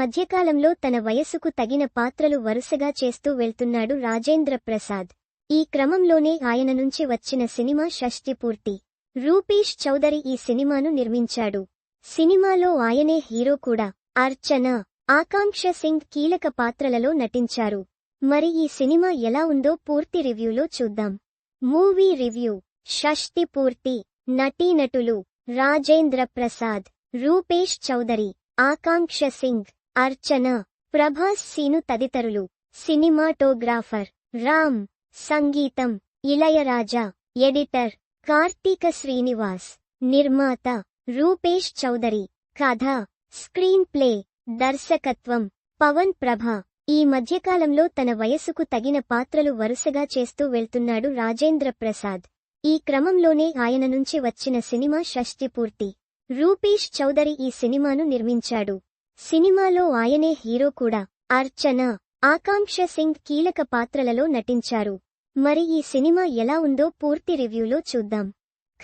మధ్యకాలంలో తన వయసుకు తగిన పాత్రలు వరుసగా చేస్తూ వెళ్తున్నాడు రాజేంద్ర ప్రసాద్. ఈ క్రమంలోనే ఆయన నుంచి వచ్చిన సినిమా షష్టి పూర్తి. రూపేష్ చౌదరి ఈ సినిమాను నిర్మించాడు. సినిమాలో ఆయనే హీరో కూడా. అర్చన ఆకాంక్ష సింగ్ కీలక పాత్రలలో నటించారు. మరి ఈ సినిమా ఎలా ఉందో పూర్తి రివ్యూలో చూద్దాం. Movie review. షష్టి పూర్తి. నటీనటులు రాజేంద్ర ప్రసాద్. రూపేష్ చౌదరి. ఆకాంక్ష సింగ్. అర్చన ప్రభాస్ సీను తదితరులు సినిమాటోగ్రాఫర్ రామ్ సంగీతం ఇళయరాజా ఎడిటర్ కార్తీక శ్రీనివాస్ నిర్మాత రూపేష్ చౌదరి కథ స్క్రీన్ ప్లే దర్శకత్వం పవన్ ప్రభ. ఈ మధ్యకాలంలో తన వయసుకు తగిన పాత్రలు వరుసగా చేస్తూ వెళ్తున్నాడు రాజేంద్ర ప్రసాద్. ఈ క్రమంలోనే ఆయన నుంచి వచ్చిన సినిమా షష్టి పూర్తి. రూపేష్ చౌదరి ఈ సినిమాను నిర్మించాడు. సినిమాలో ఆయనే హీరో కూడా. అర్చన ఆకాంక్ష సింగ్ కీలక పాత్రలలో నటించారు. మరి ఈ సినిమా ఎలా ఉందో పూర్తి రివ్యూలో చూద్దాం.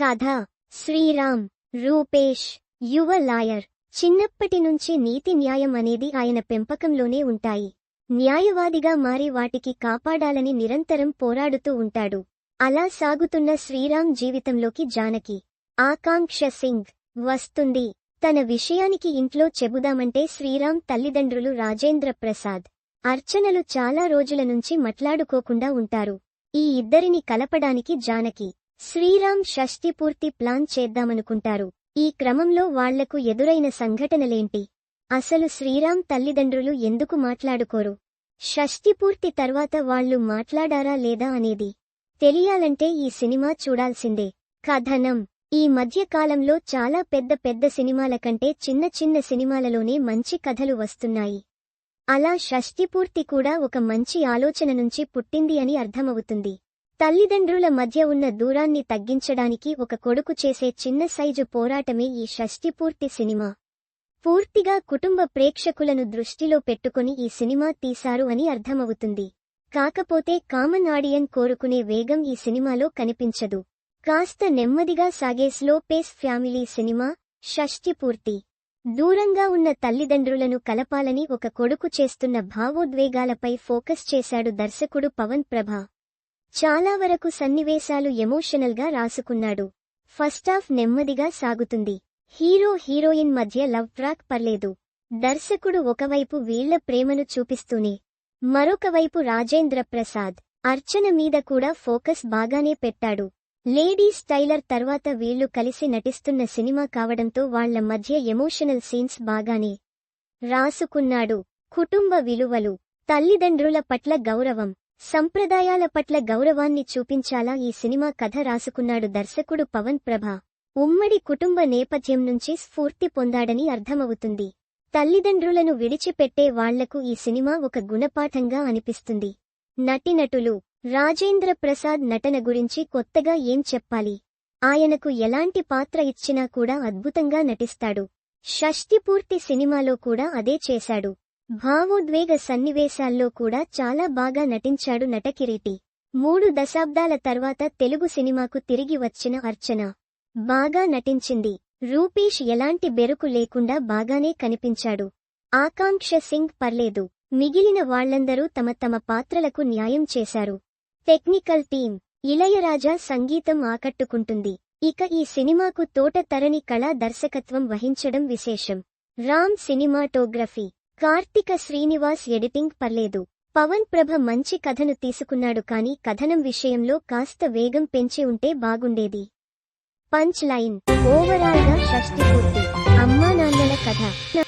కథ శ్రీరామ్ రూపేష్ యువ లాయర్. చిన్నప్పటి నుంచి నీతి న్యాయం అనేది ఆయన పెంపకంలోనే ఉంటాయి. న్యాయవాదిగా మారి వాటికి కాపాడాలని నిరంతరం పోరాడుతూ ఉంటాడు. అలా సాగుతున్న శ్రీరామ్ జీవితంలోకి జానకి. ఆకాంక్ష సింగ్ వస్తుంది. తన విషయానికి ఇంట్లో చెబుదామంటే శ్రీరామ్ తల్లిదండ్రులు రాజేంద్ర ప్రసాద్ అర్చనలు చాలా రోజుల నుంచి మట్లాడుకోకుండా ఉంటారు. ఈ ఇద్దరిని కలపడానికి జానకి శ్రీరామ్ షష్ఠి పూర్తి ప్లాన్ చేద్దామనుకుంటారు. ఈ క్రమంలో వాళ్ళకు ఎదురైన సంఘటనలేంటి? అసలు శ్రీరామ్ తల్లిదండ్రులు ఎందుకు మాట్లాడుకోరు? షష్ఠి పూర్తి తర్వాత వాళ్ళు మాట్లాడారా లేదా అనేది? తెలియాలంటే ఈ సినిమా చూడాల్సిందే. కథనం. ఈ మధ్య కాలంలో చాలా పెద్ద పెద్ద సినిమాల కంటే చిన్న చిన్న సినిమాలలోనే మంచి కథలు వస్తున్నాయి. అలా షష్టిపూర్తి కూడా ఒక మంచి ఆలోచన నుంచి పుట్టింది అని అర్థమవుతుంది. తల్లిదండ్రుల మధ్య ఉన్న దూరాన్ని తగ్గించడానికి ఒక కొడుకు చేసే చిన్న సైజు పోరాటమే ఈ షష్టిపూర్తి సినిమా. పూర్తిగా కుటుంబ ప్రేక్షకులను దృష్టిలో పెట్టుకుని ఈ సినిమా తీశారు అని అర్థమవుతుంది. కాకపోతే కామన్ ఆడియన్ కోరుకునే వేగం ఈ సినిమాలో కనిపించదు. కాస్త నెమ్మదిగా సాగే స్లో పేస్ ఫ్యామిలీ సినిమా షష్టి పూర్తి. దూరంగా ఉన్న తల్లిదండ్రులను కలపాలని ఒక కొడుకు చేస్తున్న భావోద్వేగాలపై ఫోకస్ చేశాడు దర్శకుడు పవన్ ప్రభ. చాలా వరకు సన్నివేశాలు ఎమోషనల్గా రాసుకున్నాడు. ఫస్టాఫ్ నెమ్మదిగా సాగుతుంది. హీరో హీరోయిన్ మధ్య లవ్ ట్రాక్ పర్లేదు. దర్శకుడు ఒకవైపు వీళ్ళ ప్రేమను చూపిస్తూనే మరొకవైపు రాజేంద్ర ప్రసాద్ అర్చన మీద కూడా ఫోకస్ బాగానే పెట్టాడు. లేడీస్ టైలర్ తర్వాత వీళ్ళు కలిసి నటిస్తున్న సినిమా కావడంతో వాళ్ళ మధ్య ఎమోషనల్ సీన్స్ బాగానే రాసుకున్నాడు. కుటుంబ విలువలు తల్లిదండ్రుల పట్ల గౌరవం సంప్రదాయాల పట్ల గౌరవాన్ని చూపించాలా ఈ సినిమా కథ రాసుకున్నాడు దర్శకుడు పవన్ ప్రభ. ఉమ్మడి కుటుంబ నేపథ్యం నుంచి స్ఫూర్తి పొందాడని అర్థమవుతుంది. తల్లిదండ్రులను విడిచిపెట్టే వాళ్ళకు ఈ సినిమా ఒక గుణపాఠంగా అనిపిస్తుంది. నటినటులు రాజేంద్ర ప్రసాద్ నటన గురించి కొత్తగా ఏం చెప్పాలి? ఆయనకు ఎలాంటి పాత్ర ఇచ్చినా కూడా అద్భుతంగా నటిస్తాడు. షష్టిపూర్తి సినిమాలో కూడా అదే చేశాడు. భావోద్వేగ సన్నివేశాల్లో కూడా చాలా బాగా నటించాడు నటకిరీటి. మూడు దశాబ్దాల తర్వాత తెలుగు సినిమాకు తిరిగి వచ్చిన అర్చన. బాగా నటించింది. రూపేష్ ఎలాంటి బెరుకు లేకుండా బాగానే కనిపించాడు. ఆకాంక్ష సింగ్ పర్లేదు. మిగిలిన వాళ్ళందరూ తమ తమ పాత్రలకు న్యాయం చేశారు. టెక్నికల్ టీం ఇళయరాజా సంగీతం ఆకట్టుకుంటుంది. ఇక ఈ సినిమాకు తోట తరణి కళా దర్శకత్వం వహించడం విశేషం. రామ్ సినిమాటోగ్రఫీ. కార్తిక శ్రీనివాస్ ఎడిటింగ్ పర్లేదు. పవన్ ప్రభ మంచి కథను తీసుకున్నాడు కాని కథనం విషయంలో కాస్త వేగం పెంచి ఉంటే బాగుండేది. Punch line. ఓవరాల్గా షష్టి పూర్తి. అమ్మానాన్నల కథ.